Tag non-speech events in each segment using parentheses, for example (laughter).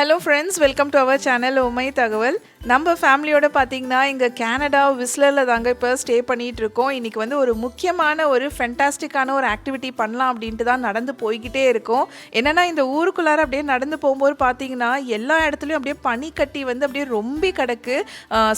Hello friends welcome to our channel உமை தகவல் நம்ம ஃபேமிலியோட பார்த்தீங்கன்னா இங்கே கேனடா விஸ்லரில் தாங்க இப்போ ஸ்டே பண்ணிகிட்டு இருக்கோம். இன்றைக்கி வந்து ஒரு முக்கியமான ஒரு ஃபென்டாஸ்டிக்கான ஒரு ஆக்டிவிட்டி பண்ணலாம் அப்படின்ட்டு தான் நடந்து போய்கிட்டே இருக்கோம். என்னென்னா இந்த ஊருக்குள்ளார அப்படியே நடந்து போகும்போது பார்த்தீங்கன்னா எல்லா இடத்துலையும் அப்படியே பனிக்கட்டி வந்து அப்படியே ரொம்ப கிடக்கு.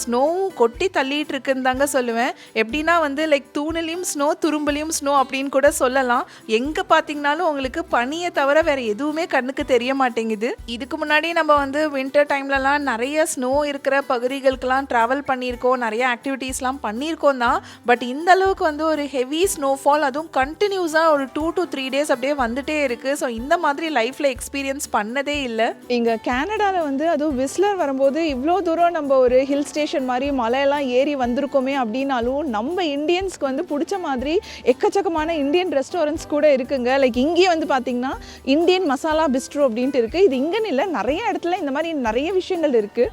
ஸ்னோவும் கொட்டி தள்ளிட்டு இருக்குன்னு தாங்க சொல்லுவேன். எப்படின்னா வந்து லைக் தூணிலையும் ஸ்னோ துரும்புலையும் ஸ்னோ அப்படின்னு கூட சொல்லலாம். எங்கே பார்த்தீங்கனாலும் உங்களுக்கு பனியை தவிர வேறு எதுவுமே கண்ணுக்கு தெரிய மாட்டேங்குது. இதுக்கு முன்னாடி நம்ம வந்து வின்டர் டைம்லலாம் நிறைய ஸ்னோ இருக்கிற பகுதிகளுக்கெல்லாம் ட்ராவல் பண்ணியிருக்கோம். நிறைய ஆக்டிவிட்டீஸ்லாம் பண்ணியிருக்கோம் தான். பட் இந்த அளவுக்கு வந்து ஒரு ஹெவி ஸ்னோஃபால் அதுவும் கண்டினியூஸாக ஒரு டூ டு த்ரீ டேஸ் அப்படியே வந்துட்டே இருக்குது ஸோ இந்த மாதிரி லைஃப்பில் எக்ஸ்பீரியன்ஸ் பண்ணதே இல்லை. இங்கே கேனடாவில் வந்து அதுவும் விஸ்லர் வரும்போது இவ்வளோ தூரம் நம்ம ஒரு ஹில் ஸ்டேஷன் மாதிரி மலையெல்லாம் ஏறி வந்திருக்கோமே அப்படின்னாலும் நம்ம இந்தியன்ஸ்க்கு வந்து பிடிச்ச மாதிரி எக்கச்சக்கமான இந்தியன் ரெஸ்டாரண்ட்ஸ் கூட இருக்குங்க. லைக் இங்கேயே வந்து பார்த்தீங்கன்னா இந்தியன் மசாலா பிஸ்ட்ரோ அப்படின்ட்டு இருக்குது இது இங்கேன்னு இல்லை நிறைய இடத்துல இந்த மாதிரி நிறைய விஷயங்கள் இருக்குது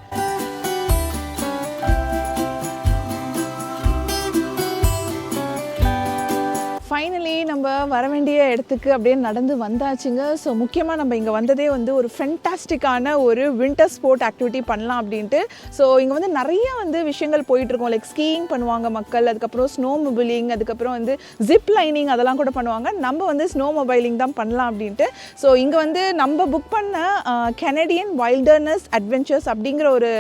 ஃபைனலி நம்ம வர வேண்டிய இடத்துக்கு அப்படியே நடந்து வந்தாச்சுங்க. ஸோ முக்கியமாக நம்ம இங்கே வந்ததே வந்து ஒரு ஃபென்டாஸ்டிக்கான ஒரு வின்டர் ஸ்போர்ட் ஆக்டிவிட்டி பண்ணலாம் அப்படின்ட்டு. ஸோ இங்கே வந்து நிறைய வந்து விஷயங்கள் போயிட்டுருக்கோம் லைக் ஸ்கீயிங் பண்ணுவாங்க மக்கள் அதுக்கப்புறம் ஸ்னோ மொபைலிங் அதுக்கப்புறம் வந்து ஜிப் லைனிங் அதெல்லாம் கூட பண்ணுவாங்க. நம்ம வந்து ஸ்னோ மொபைலிங் தான் பண்ணலாம் அப்படின்ட்டு. ஸோ இங்கே வந்து நம்ம புக் பண்ண கெனடியன் வைல்டர்னஸ் அட்வென்ச்சர்ஸ் அப்படிங்கிற ஒரு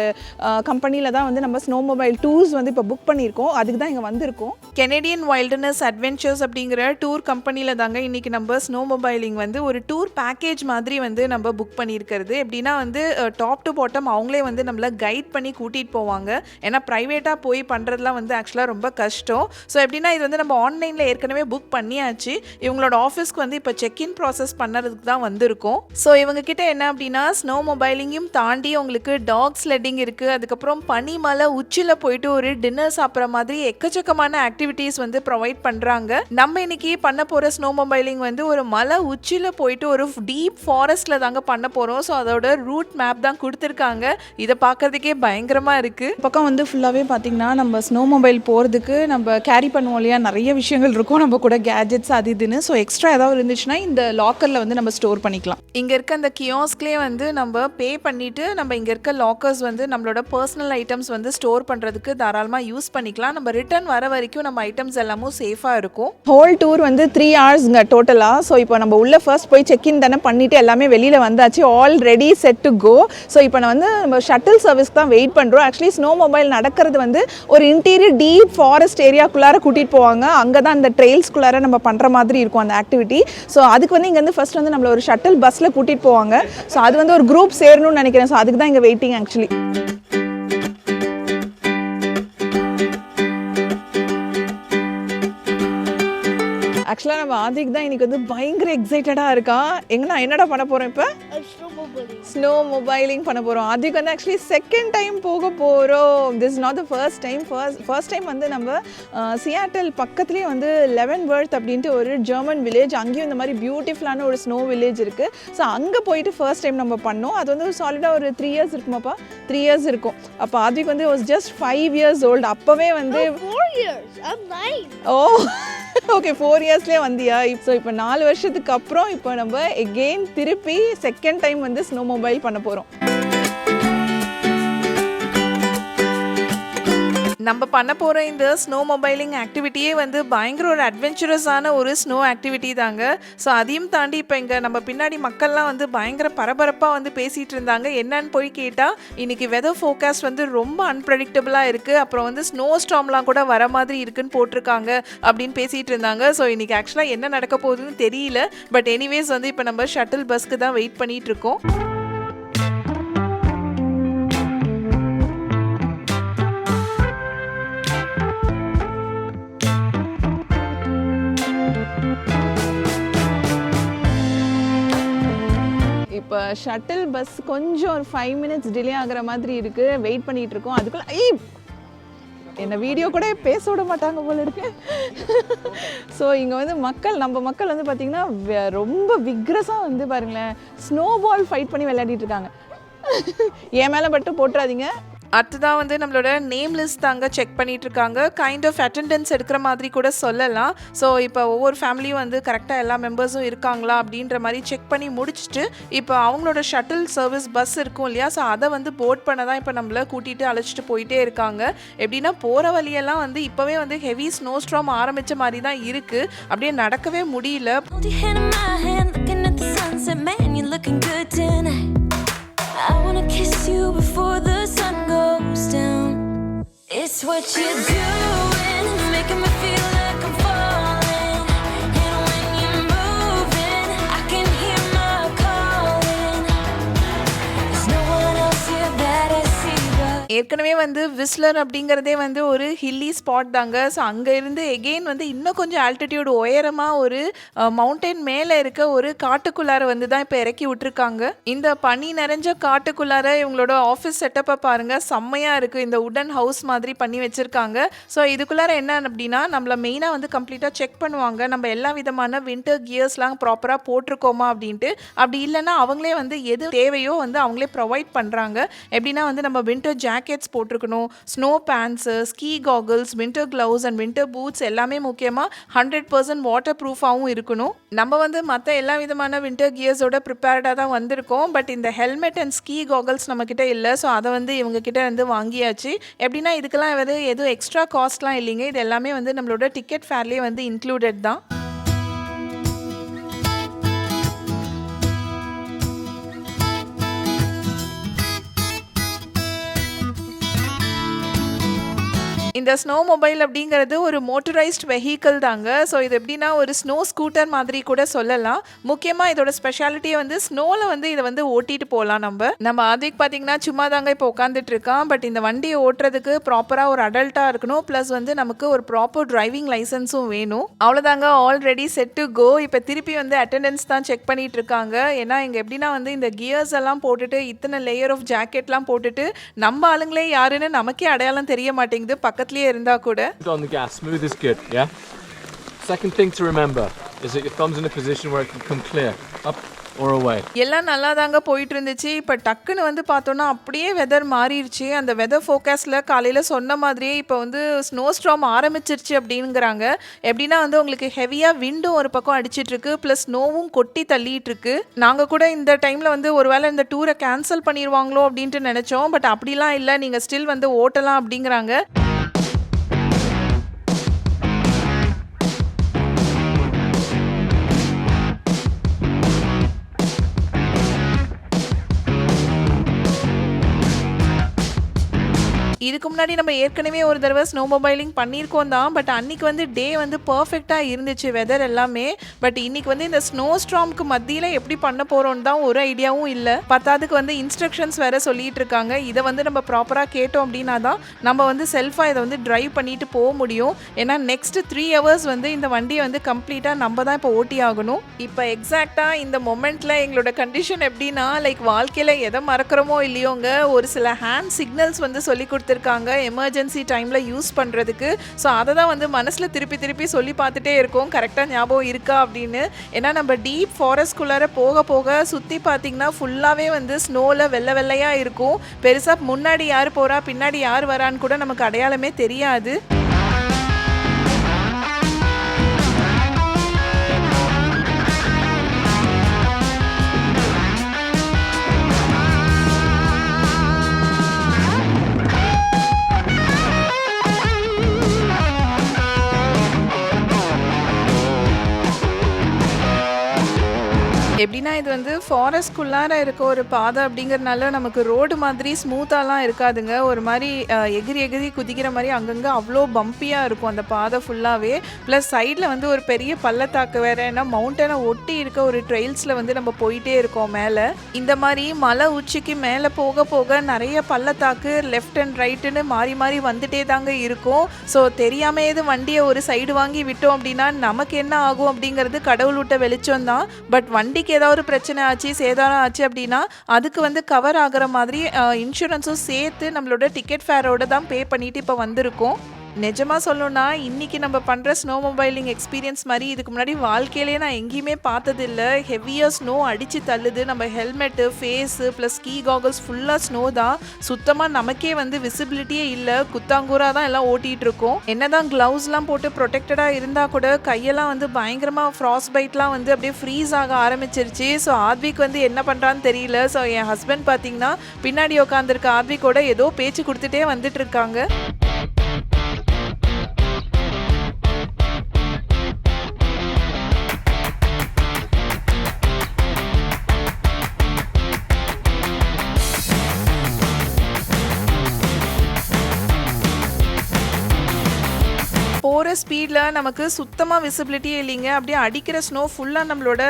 கம்பெனியில் தான் வந்து நம்ம ஸ்னோ மொபைல் டூர்ஸ் வந்து இப்போ புக் பண்ணியிருக்கோம். அதுக்கு தான் இங்கே வந்திருக்கோம். கெனடியன் வைல்டர்னஸ் அட்வென்ச்சர்ஸ் அப்படிங்கிற டூர் கம்பெனியில் தாங்க இன்றைக்கி நம்ம ஸ்னோ மொபைலிங் வந்து ஒரு டூர் பேக்கேஜ் மாதிரி வந்து நம்ம புக் பண்ணியிருக்கிறது. எப்படின்னா வந்து டாப் டு பாட்டம் அவங்களே வந்து நம்மளை கைட் பண்ணி கூட்டிகிட்டு போவாங்க. ஏன்னா ப்ரைவேட்டாக போய் பண்ணுறதுலாம் வந்து ஆக்சுவலாக ரொம்ப கஷ்டம். ஸோ எப்படின்னா இது வந்து நம்ம ஆன்லைனில் ஏற்கனவே புக் பண்ணியாச்சு. இவங்களோட ஆஃபீஸ்க்கு வந்து இப்போ செக்இன் ப்ராசஸ் பண்ணுறதுக்கு தான் வந்திருக்கும். ஸோ இவங்க கிட்ட என்ன அப்படின்னா ஸ்னோ மொபைலிங்கையும் தாண்டி உங்களுக்கு டாக் ஸ்லெட்டிங் இருக்குது அதுக்கப்புறம் பனிமலை உச்சியில் போயிட்டு ஒரு டின்னர் சாப்பிட்ற மாதிரி எக்கச்சக்கமான ஆக்டிவிட்டீஸ் வந்து ப்ரொவைட் பண்ணுறாங்க நம்ம இன்னைக்கு பண்ண போகிற ஸ்னோ மொபைலிங் வந்து ஒரு மலை உச்சியில் போயிட்டு ஒரு டீப் ஃபாரஸ்ட்டில் தாங்க பண்ண போகிறோம் ஸோ அதோட ரூட் மேப் தான் கொடுத்துருக்காங்க. இதை பார்க்கறதுக்கே பயங்கரமாக இருக்குது பக்கம் வந்து ஃபுல்லாகவே பார்த்தீங்கன்னா நம்ம ஸ்னோ மொபைல் போகிறதுக்கு நம்ம கேரி பண்ணுவோம் இல்லையா? நிறைய விஷயங்கள் இருக்கும். நம்ம கூட கேஜெட்ஸ் அது இதுன்னு. ஸோ எக்ஸ்ட்ரா ஏதாவது இருந்துச்சுன்னா இந்த லாக்கரில் வந்து நம்ம ஸ்டோர் பண்ணிக்கலாம். இங்கே இருக்க அந்த கியோஸ்க்லேயே வந்து நம்ம பே பண்ணிவிட்டு நம்ம இங்கே இருக்க லாக்கர்ஸ் வந்து நம்மளோட பர்சனல் ஐட்டம்ஸ் வந்து ஸ்டோர் பண்ணுறதுக்கு தாராளமாக யூஸ் பண்ணிக்கலாம். நம்ம ரிட்டர்ன் வர வரைக்கும் நம்ம ஐட்டம்ஸ் எல்லாமும் சேஃபாக இருக்கும். ஹோல் டூர் வந்து த்ரீ ஹவர்ஸ்ங்க டோட்டலாக ஸோ இப்போ நம்ம உள்ளே ஃபர்ஸ்ட் போய் செக்இன் தானே பண்ணிவிட்டு எல்லாமே வெளியில் வந்தாச்சு. All ready set to go so இப்போ நான் வந்து நம்ம ஷட்டில் சர்வீஸ் தான் வெயிட் பண்ணுறோம் ஆக்சுவலி ஸ்னோ மொபைல் நடக்கிறது வந்து ஒரு இன்டீரியர் டீப் ஃபாரஸ்ட் ஏரியாக்குள்ளார கூட்டிகிட்டு போவாங்க. அங்கே தான் அந்த ட்ரெயில்ஸ்குள்ளார நம்ம பண்ணுற மாதிரி இருக்கும் அந்த ஆக்டிவிட்டி ஸோ அதுக்கு வந்து இங்கேருந்து ஃபர்ஸ்ட் வந்து நம்மளை ஒரு ஷட்டில் பஸ்ஸில் கூட்டிகிட்டு போவாங்க. ஸோ அது வந்து ஒரு குரூப் சேரணும்னு நினைக்கிறேன். ஸோ அதுக்கு தான் இங்கே வெயிட்டிங் ஆக்சுவலி ஆக்சுவலாக நம்ம ஆதிக் தான் இன்னைக்கு வந்து பயங்கர எக்ஸைட்டடாக இருக்கான் எங்கன்னா என்னடா பண்ண போகிறோம் இப்போ? ஸ்னோ மொபைலிங் பண்ண போகிறோம் அதுக்கு வந்து ஆக்சுவலி செகண்ட் டைம் போக போகிறோம் this not the first time first first time வந்து நம்ம சியாட்டல் பக்கத்துலேயே வந்து லெவன் வேர்த் அப்படின்ட்டு ஒரு ஜெர்மன் வில்லேஜ் அங்கேயும் இந்த மாதிரி பியூட்டிஃபுல்லான ஒரு ஸ்னோ வில்லேஜ் இருக்குது ஸோ அங்கே போயிட்டு ஃபர்ஸ்ட் டைம் நம்ம பண்ணோம். அது வந்து சாலிடாக ஒரு த்ரீ இயர்ஸ் இருக்குமாப்பா? த்ரீ இயர்ஸ் இருக்கும். அப்போ அதுக்கு வந்து was just five years old அப்போவே வந்து. ஓ ஓகே ஃபோர் இயர்ஸ்லேயே வந்தியா? ஸோ இப்போ நாலு வருஷத்துக்கு அப்புறம் இப்போ நம்ம எகெயின் திருப்பி செகண்ட் டைம் வந்து ஸ்னோ மொபைல் பண்ண போகிறோம் நம்ம பண்ண போகிற இந்த ஸ்னோ மொபைலிங் ஆக்டிவிட்டியே வந்து பயங்கர ஒரு அட்வென்ச்சரஸான ஒரு ஸ்னோ ஆக்டிவிட்டி தாங்க. ஸோ அதையும் தாண்டி இப்போ இங்கே நம்ம பின்னாடி மக்கள்லாம் வந்து பயங்கர பரபரப்பாக வந்து பேசிகிட்டு இருந்தாங்க. என்னன்னு போய் கேட்டால் இன்றைக்கி வெதர் ஃபோகாஸ்ட் வந்து ரொம்ப அன்பிரடிக்டபுளாக இருக்குது அப்புறம் வந்து ஸ்னோ ஸ்டாம்லாம் கூட வர மாதிரி இருக்குன்னு போட்டிருக்காங்க அப்படின்னு பேசிகிட்டு இருந்தாங்க. ஸோ இன்றைக்கி ஆக்சுவலாக என்ன நடக்க போகுதுன்னு தெரியல. பட் எனிவேஸ் வந்து இப்போ நம்ம ஷட்டில் பஸ்க்கு தான் வெயிட் பண்ணிட்டு ஷட்டில் பஸ் கொஞ்சம் ஒரு ஃபைவ் மினிட்ஸ் டிலே ஆகிற மாதிரி இருக்குது வெயிட் பண்ணிட்டு இருக்கோம். அதுக்குள்ள ஐ என்ன வீடியோ கூட பேச விட மாட்டாங்க போல இருக்கு. ஸோ இங்கே வந்து மக்கள் நம்ம மக்கள் வந்து பார்த்திங்கன்னா ரொம்ப விக்ரஸாக வந்து பாருங்களேன் ஸ்னோ பால் ஃபைட் பண்ணி விளையாடிட்டு இருக்காங்க. என் மேலே மட்டும் போட்டுறாதீங்க. அடுத்ததான் வந்து நம்மளோட நேம் லிஸ்ட் தாங்க செக் பண்ணிகிட்ருக்காங்க கைண்ட் ஆஃப் அட்டெண்டன்ஸ் எடுக்கிற மாதிரி கூட சொல்லலாம். ஸோ இப்போ ஒவ்வொரு ஃபேமிலியும் வந்து கரெக்டாக எல்லா மெம்பர்ஸும் இருக்காங்களா அப்படின்ற மாதிரி செக் பண்ணி முடிச்சுட்டு இப்போ அவங்களோட ஷட்டில் சர்வீஸ் பஸ் இருக்கும் இல்லையா? ஸோ அதை வந்து போர்ட் பண்ண தான் இப்போ நம்மள கூட்டிகிட்டு அழைச்சிட்டு போயிட்டே இருக்காங்க. எப்படின்னா போகிற வழியெல்லாம் வந்து இப்போவே வந்து ஹெவி ஸ்னோ ஸ்ட்ராம் ஆரம்பித்த மாதிரி தான் இருக்குது அப்படியே நடக்கவே முடியல. Looking good tonight. I wanna kiss you before the. It's what you do. ஏற்கனவே வந்து விஸ்லர் அப்படிங்கிறதே வந்து ஒரு ஹில்லி ஸ்பாட் தாங்க. ஸோ அங்கே இருந்து எகெயின் வந்து இன்னும் கொஞ்சம் ஆல்டிடியூட் உயரமாக ஒரு மவுண்டைன் மேலே இருக்க ஒரு காட்டுக்குள்ளார வந்து தான் இப்போ இறக்கி விட்டுருக்காங்க. இந்த பனி நிறைஞ்ச காட்டுக்குள்ளார இவங்களோட ஆஃபீஸ் செட்டப்பை பாருங்க. செம்மையாக இருக்குது இந்த உடன் ஹவுஸ் மாதிரி பண்ணி வச்சுருக்காங்க. ஸோ இதுக்குள்ளார என்ன அப்படின்னா நம்மள மெயினாக வந்து கம்ப்ளீட்டாக செக் பண்ணுவாங்க. நம்ம எல்லா விதமான வின்டர் கியர்ஸ்லாம் ப்ராப்பராக போட்டிருக்கோமா அப்படின்ட்டு. அப்படி இல்லைன்னா அவங்களே வந்து எது தேவையோ வந்து அவங்களே ப்ரொவைட் பண்ணுறாங்க எப்படின்னா வந்து நம்ம வின்டர் ஜாக்கெட்ஸ் போட்டிருக்கணும் snow pants ski goggles winter gloves and winter boots எல்லாமே முக்கியமாக ஹண்ட்ரட் பர்சன்ட் வாட்டர் ப்ரூஃபாகவும் இருக்கணும். நம்ம வந்து மற்ற எல்லா விதமான வின்டர் கியர்ஸோட ப்ரிப்பேர்டாக தான் வந்திருக்கோம். பட் இந்த ஹெல்மெட் அண்ட் ஸ்கீ காகல்ஸ் நம்மக்கிட்ட இல்லை. ஸோ அதை வந்து இவங்கக்கிட்ட வந்து வாங்கியாச்சு. எப்படின்னா இதுக்கெல்லாம் வந்து எதுவும் எக்ஸ்ட்ரா காஸ்ட்லாம் இல்லைங்க. இது எல்லாமே வந்து நம்மளோட டிக்கெட் ஃபேர்லேயே வந்து இன்க்ளூடட் தான். இந்த ஸ்னோ மொபைல் அப்படிங்கிறது ஒரு மோட்டரைஸ்ட் வெஹிக்கிள் தாங்க. ஸோ இது எப்படின்னா ஒரு ஸ்னோ ஸ்கூட்டர் மாதிரி கூட சொல்லலாம். முக்கியமாக இதோட ஸ்பெஷாலிட்டியை வந்து ஸ்னோவில் வந்து இதை வந்து ஓட்டிட்டு போகலாம் நம்ம. நம்ம ஆதிக் பார்த்தீங்கன்னா சும்மா தாங்க இப்போ உட்காந்துட்டு இருக்கான். பட் இந்த வண்டியை ஓட்டுறதுக்கு ப்ராப்பராக ஒரு அடல்ட்டாக இருக்கணும். ப்ளஸ் வந்து நமக்கு ஒரு ப்ராப்பர் டிரைவிங் லைசன்ஸும் வேணும். அவ்வளோதாங்க ஆல்ரெடி செட் டு கோ இப்போ திருப்பி வந்து அட்டெண்டன்ஸ் தான் செக் பண்ணிட்டு இருக்காங்க. ஏன்னா இங்கே எப்படின்னா வந்து இந்த கியர்ஸ் எல்லாம் போட்டுட்டு இத்தனை லேயர் ஆஃப் ஜாக்கெட்லாம் போட்டுட்டு நம்ம ஆளுங்களே யாருன்னு நமக்கே அடையாளம் தெரிய மாட்டேங்குது. பக்கத்துலேயே இருந்தால் கூட. On the gas, smooth is good, yeah? Second thing to remember is that your thumb's in a position where it can come clear, up or away. எல்லாம் நல்லா தாங்க போயிட்டு இருந்துச்சு இப்போ டக்குன்னு வந்து பார்த்தோன்னா அப்படியே வெதர் மாறிடுச்சு. அந்த வெதர் ஃபோக்காஸில் காலையில் சொன்ன மாதிரியே இப்போ வந்து ஸ்னோ ஸ்ட்ராம் ஆரம்பிச்சிருச்சு அப்படிங்கிறாங்க எப்படின்னா வந்து உங்களுக்கு ஹெவியாக விண்டும் ஒரு பக்கம் அடிச்சிட்டு இருக்கு ப்ளஸ் ஸ்னோவும் கொட்டி தள்ளிட்டு இருக்கு நாங்கள் கூட இந்த டைமில் வந்து ஒருவேளை இந்த டூரை கேன்சல் பண்ணிடுவாங்களோ அப்படின்ட்டு நினச்சோம். பட் அப்படிலாம் இல்லை. நீங்கள் ஸ்டில் வந்து ஓட்டலாம் அப்படிங்கிறாங்க. இதுக்கு முன்னாடி நம்ம ஏற்கனவே ஒரு தடவை ஸ்னோ மொபைலிங் பண்ணியிருக்கோம் தான். பட் அன்னைக்கு வந்து டே வந்து பர்ஃபெக்டாக இருந்துச்சு வெதர் எல்லாமே. பட் இன்னைக்கு வந்து இந்த ஸ்னோ ஸ்ட்ராம்க்கு மத்தியில் எப்படி பண்ண போகிறோன்னு தான் ஒரு ஐடியாவும் இல்லை. பத்தாவதுக்கு வந்து இன்ஸ்ட்ரக்ஷன்ஸ் வேறு சொல்லிட்டு இருக்காங்க. இதை வந்து நம்ம ப்ராப்பராக கேட்டோம் அப்படின்னா தான் நம்ம வந்து செல்ஃபாக இதை வந்து ட்ரைவ் பண்ணிட்டு போக முடியும். ஏன்னா நெக்ஸ்ட் த்ரீ ஹவர்ஸ் வந்து இந்த வண்டியை வந்து கம்ப்ளீட்டாக நம்ம தான் இப்போ ஓட்டி ஆகணும். இப்போ எக்ஸாக்டாக இந்த மொமெண்ட்டில் எங்களோட கண்டிஷன் எப்படின்னா லைக் வாழ்க்கையில் எதை மறக்கிறோமோ இல்லையோங்க ஒரு சில ஹேண்ட் சிக்னல்ஸ் வந்து சொல்லி கொடுத்துருக்காங்க. எமர்ஜென்சி டைமில் யூஸ் பண்ணுறதுக்கு ஸோ அதை தான் வந்து மனசில் திருப்பி திருப்பி சொல்லி பார்த்துட்டே இருக்கோம். கரெக்டாக ஞாபகம் இருக்கா அப்படின்னு. ஏன்னா நம்ம டீப் ஃபாரஸ்ட்குள்ளார போக போக சுற்றி பார்த்தீங்கன்னா ஃபுல்லாகவே வந்து ஸ்னோவில் வெள்ளை வெள்ளையாக இருக்கும். பெருசாக முன்னாடி யார் போகிறா பின்னாடி யார் வரான்னு கூட நமக்கு அடையாளமே தெரியாது. எப்படின்னா இது வந்து ஃபாரஸ்ட்குள்ளார இருக்க ஒரு பாதை அப்படிங்கறதுனால நமக்கு ரோடு மாதிரி ஸ்மூத்தாலாம் இருக்காதுங்க. ஒரு மாதிரி எகிரி எகிரி குதிக்கிற மாதிரி அங்கங்கே அவ்வளோ பம்பியாக இருக்கும் அந்த பாதை ஃபுல்லாகவே ப்ளஸ் சைடில் வந்து ஒரு பெரிய பள்ளத்தாக்கு வேற ஏன்னா மவுண்டனை ஒட்டி இருக்க ஒரு ட்ரெயில்ஸில் வந்து நம்ம போயிட்டே இருக்கோம் மேலே. இந்த மாதிரி மலை உச்சிக்கு மேலே போக போக நிறைய பள்ளத்தாக்கு லெஃப்ட் அண்ட் ரைட்டுன்னு மாறி மாறி வந்துட்டே தாங்க இருக்கும். ஸோ தெரியாமல் எது வண்டியை ஒரு சைடு வாங்கி விட்டோம் அப்படின்னா நமக்கு என்ன ஆகும் அப்படிங்கிறது கடவுள் விட்ட வெளிச்சம் தான் பட் வண்டிக்கு ஏதாவது பிரச்சனை ஆச்சு சேதாரம் ஆச்சு அப்படின்னா அதுக்கு வந்து கவர் ஆகுற மாதிரி இன்சூரன்ஸும் சேர்த்து நம்மளோட டிக்கெட் ஃபேரோட தான் பே பண்ணிட்டு இப்போ வந்திருக்கோம். நிஜமாக சொல்லணும்னா இன்றைக்கி நம்ம பண்ணுற ஸ்னோ மொபைலிங் எக்ஸ்பீரியன்ஸ் மாதிரி இதுக்கு முன்னாடி வாழ்க்கையிலேயே நான் எங்கேயுமே பார்த்ததில்ல. ஹெவியாக ஸ்னோ அடித்து தள்ளுது. நம்ம helmet face plus ski goggles ஃபுல்லாக ஸ்னோ தான். சுத்தமாக நமக்கே வந்து விசிபிலிட்டியே இல்லை. குத்தாங்கூரா தான் எல்லாம் ஓட்டிட்டு இருக்கோம். என்னதான் க்ளவுஸ்லாம் போட்டு ப்ரொடெக்டடாக இருந்தால் கூட கையெல்லாம் வந்து பயங்கரமாக ஃப்ராஸ் பைட்லாம் வந்து அப்படியே ஃப்ரீஸ் ஆக ஆரம்பிச்சிருச்சு. ஸோ ஆத்விக் வந்து என்ன பண்ணுறான்னு தெரியல. ஸோ என் ஹஸ்பண்ட் பார்த்தீங்கன்னா பின்னாடி உட்காந்துருக்க ஆத்விக்கோட ஏதோ பேச்சு கொடுத்துட்டே வந்துட்டு இருக்காங்க. சைடில் நமக்கு சுத்தமாக விசிபிலிட்டியே இல்லைங்க. அப்படியே அடிக்கிற ஸ்னோ ஃபுல்லாக நம்மளோட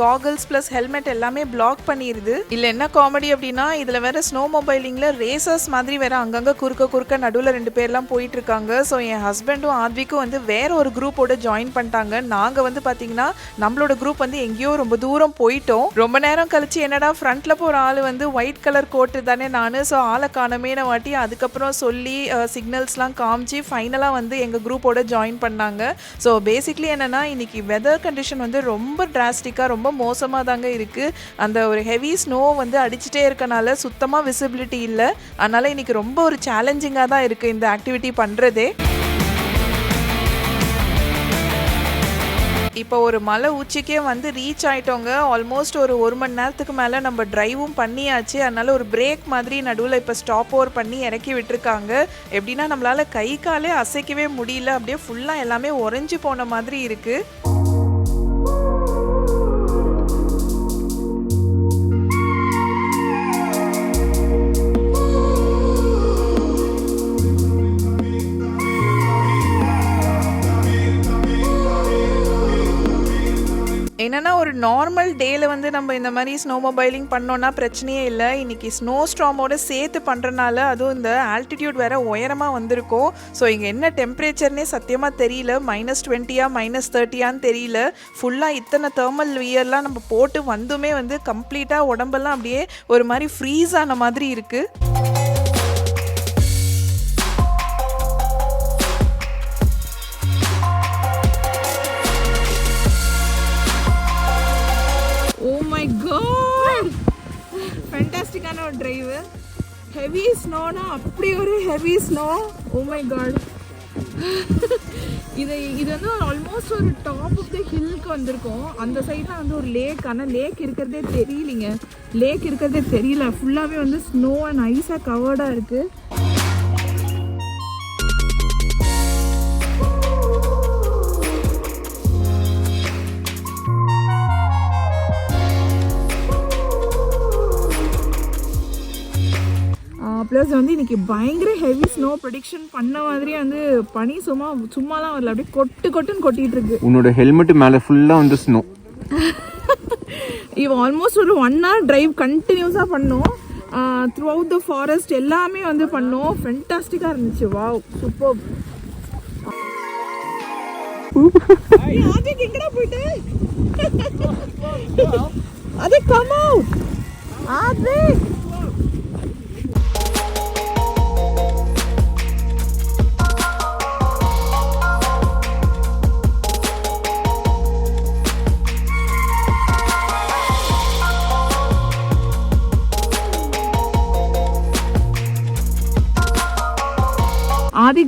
காகல்ஸ் ப்ளஸ் ஹெல்மெட் எல்லாமே பிளாக் பண்ணிடுது இல்லை என்ன காமெடி அப்படின்னா இதில் வேற ஸ்னோ மொபைலிங்கில் ரேசர்ஸ் மாதிரி வேற அங்கங்கே குறுக்க குறுக்க நடுவில் ரெண்டு பேர்லாம் போயிட்டு இருக்காங்க ஸோ என் ஹஸ்பண்டும் ஆத்விக்கும் வந்து வேற ஒரு குரூப்போட ஜாயின் பண்ணிட்டாங்க. நாங்கள் வந்து பார்த்தீங்கன்னா நம்மளோட குரூப் வந்து எங்கேயோ ரொம்ப தூரம் போயிட்டோம். ரொம்ப நேரம் கழிச்சு என்னடா ஃப்ரண்ட்ல போகிற ஆள் வந்து ஒயிட் கலர் கோட்டு தானே நான்? ஸோ ஆளை காணமேன வாட்டி அதுக்கப்புறம் சொல்லி சிக்னல்ஸ்லாம் காமிச்சு ஃபைனலாக வந்து எங்கள் குரூப்போட ஜாயின் பண்ணாங்க. ஸோ பேசிக்லி என்னென்னா இன்னைக்கு வெதர் கண்டிஷன் வந்து ரொம்ப டிராஸ்டிக்காக ரொம்ப மோசமாக தாங்க இருக்குது அந்த ஒரு ஹெவி ஸ்னோ வந்து அடிச்சுட்டே இருக்கனால சுத்தமாக விசிபிலிட்டி இல்லை. அதனால் இன்னைக்கு ரொம்ப ஒரு சேலஞ்சிங்காக தான் இருக்குது இந்த ஆக்டிவிட்டி பண்ணுறதே இப்போ ஒரு மலை உச்சிக்கே வந்து ரீச் ஆயிட்டோங்க. ஆல்மோஸ்ட் ஒரு ஒரு மணி நேரத்துக்கு மேலே நம்ம டிரைவும் பண்ணியாச்சு. அதனால ஒரு பிரேக் மாதிரி நடுவில் இப்போ ஸ்டாப் ஓவர் பண்ணி இறக்கி விட்டுருக்காங்க. எப்படின்னா நம்மளால கை காலே அசைக்கவே முடியல. அப்படியே ஃபுல்லாக எல்லாமே உறைஞ்சி போன மாதிரி இருக்குது என்னென்னா ஒரு நார்மல் டேயில் வந்து நம்ம இந்த மாதிரி ஸ்னோ மொபைலிங் பண்ணோன்னா பிரச்சனையே இல்லை. இன்றைக்கி ஸ்னோ ஸ்ட்ராமோட சேர்த்து பண்ணுறனால அதுவும் இந்த ஆல்டிடியூட் வேற உயரமாக வந்திருக்கும் ஸோ இங்கே என்ன டெம்பரேச்சர்னே சத்தியமாக தெரியல. மைனஸ் டுவெண்ட்டியா மைனஸ் தேர்ட்டியான்னு தெரியல. ஃபுல்லாக இத்தனை தேர்மல் வியர்லாம் நம்ம போட்டு வந்துமே வந்து கம்ப்ளீட்டாக உடம்பெல்லாம் அப்படியே ஒரு மாதிரி ஃப்ரீஸ் ஆன மாதிரி இருக்குது ஒரு டிரைவ் ஹெவி ஸ்னோனா அப்படி ஒரு heavy snow oh my god இது இது வந்து ஆல்மோஸ்ட் ஒரு டாப் ஆஃப் த ஹில்க்கு வந்திருக்கோம். அந்த சைடில் வந்து ஒரு லேக் ஆனால் லேக் இருக்கிறதே தெரியலிங்க. லேக் இருக்கிறதே தெரியல. ஃபுல்லாகவே வந்து ஸ்னோ அண்ட் ஐஸாக கவர்டாக இருக்குது ப்ளஸ் வந்து இன்னைக்கு பயங்கர ஹெவி ஸ்னோ ப்ரொடிக்ஷன் பண்ண மாதிரியே வந்து பனி சும்மா சும்மாலாம் வரல. அப்படியே கொட்டு கொட்டுன்னு கொட்டிட்டு இருக்கு. உன்னோட ஹெல்மெட் மேலே ஃபுல்லாக வந்து ஸ்னோ இவன் ஆல்மோஸ்ட் ஒரு ஒன் ஹவர் டிரைவ் கண்டினியூஸாக பண்ணோம். த்ரூ அவுட் த ஃபாரஸ்ட் எல்லாமே வந்து பண்ணோம். ஃபென்டாஸ்டிக்காக இருந்துச்சு. வாவ் சூப்பர் எங்கடா போயிட்டு? அதே கம் அவுட் அதே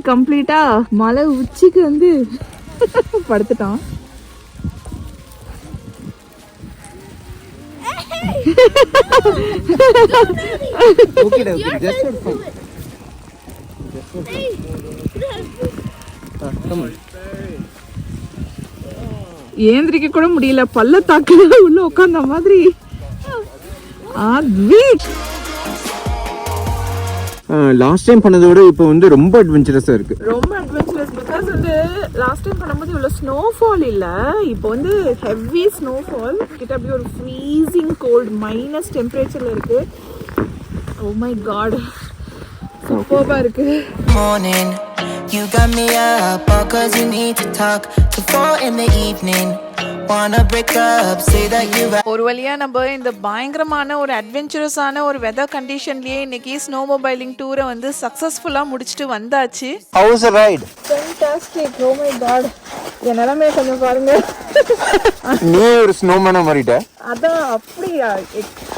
கம்ப்ளீட்டா மலை உச்சிக்கு வந்து (laughs) படுத்துட்டான். ஃபன் ஏந்திரிக்க கூட முடியல பள்ளத்தாக்குல உள்ள உட்காந்த மாதிரி. ஆதி லாஸ்ட் டைம் பண்ணதை விட இப்போ வந்து ரொம்ப அட்வென்ச்சரஸாக இருக்கு. ரொம்ப அட்வென்ச்சரஸ் பிகாஸ் வந்து லாஸ்ட் டைம் பண்ணும்போது இவ்வளோ ஸ்னோஃபால் இல்லை. இப்போ வந்து ஹெவி ஸ்னோஃபால் கிட்ட அப்படியே ஒரு ஃப்ரீசிங் கோல்டு மைனஸ் டெம்பரேச்சரில் இருக்கு. ஓ மை காட் சூப்பராக இருக்கு. Morning. You got me up all cause you need to talk. Till four in the evening. ஒரு வழியா நம்ம இந்த பயங்கரமான ஒரு அட்வென்ச்சரஸான ஒரு வெதர் கண்டிஷன்லயே இன்னைக்கு ஸ்னோ மொபைலிங் டூரை வந்து சக்ஸஸ்ஃபுல்லா முடிச்சுட்டு வந்தாச்சு. How's ride fantastic oh my god என் நிலைமைய கொஞ்சம் பாருங்க. நீ ஒரு ஸ்னோமேன மாறிட்ட. அதான் அப்படியா?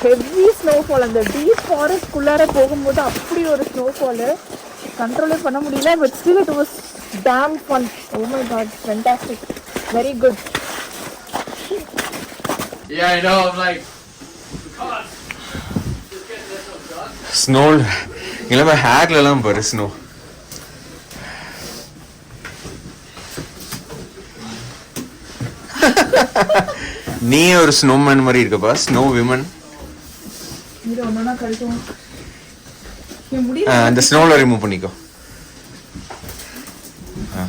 ஹெவி ஸ்னோஃபால் அந்த டீப் ஃபாரஸ்ட்குள்ளார போகும்போது அப்படி ஒரு ஸ்னோஃபால் கண்ட்ரோலே பண்ண முடியல but still it was damn fun oh my god fantastic very good Yeah, I know. I'm like, snow இல்லாம ஹேர்லலாம் பாரு ஸ்னோ நீ ஒரு ஸ்னோமேன் மாதிரி இருக்கப்பா ஸ்னோ விமன் அந்த ஸ்னோல ரிமூவ் பண்ணிக்கோ.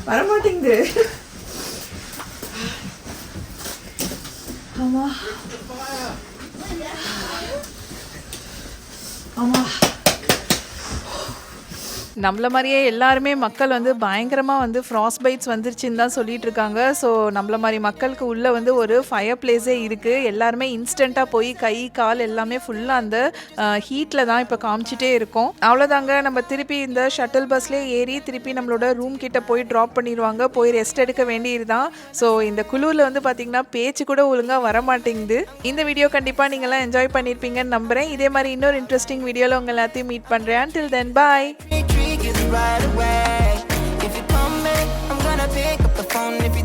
வரமாட்டேங்குது. 甘甘 நம்மள மாதிரியே எல்லாருமே மக்கள் வந்து பயங்கரமாக வந்து ஃப்ராஸ் பைட்ஸ் வந்துருச்சுன்னு தான் சொல்லிட்டு இருக்காங்க. ஸோ நம்மள மாதிரி மக்களுக்கு உள்ளே வந்து ஒரு ஃபயர் பிளேஸே இருக்குது எல்லாருமே இன்ஸ்டண்ட்டாக போய் கை கால் எல்லாமே ஃபுல்லாக அந்த ஹீட்டில் தான் இப்போ காமிச்சிட்டே இருக்கோம். அவ்வளோதாங்க நம்ம திருப்பி இந்த ஷட்டில் பஸ்லேயே ஏறி திருப்பி நம்மளோட ரூம் கிட்ட போய் ட்ராப் பண்ணிடுவாங்க. போய் ரெஸ்ட் எடுக்க வேண்டியது தான். ஸோ இந்த குழுவில் வந்து பார்த்தீங்கன்னா பேச்சு கூட ஒழுங்காக வர மாட்டேங்குது இந்த வீடியோ கண்டிப்பாக நீங்களாம் என்ஜாய் பண்ணியிருப்பீங்கன்னு நம்புகிறேன் இதே மாதிரி இன்னொரு இன்ட்ரெஸ்டிங் வீடியோவில் உங்கள் எல்லாத்தையும் மீட் பண்ணுறேன் till then bye you right away. If you come back, I'm gonna pick up the phone. If you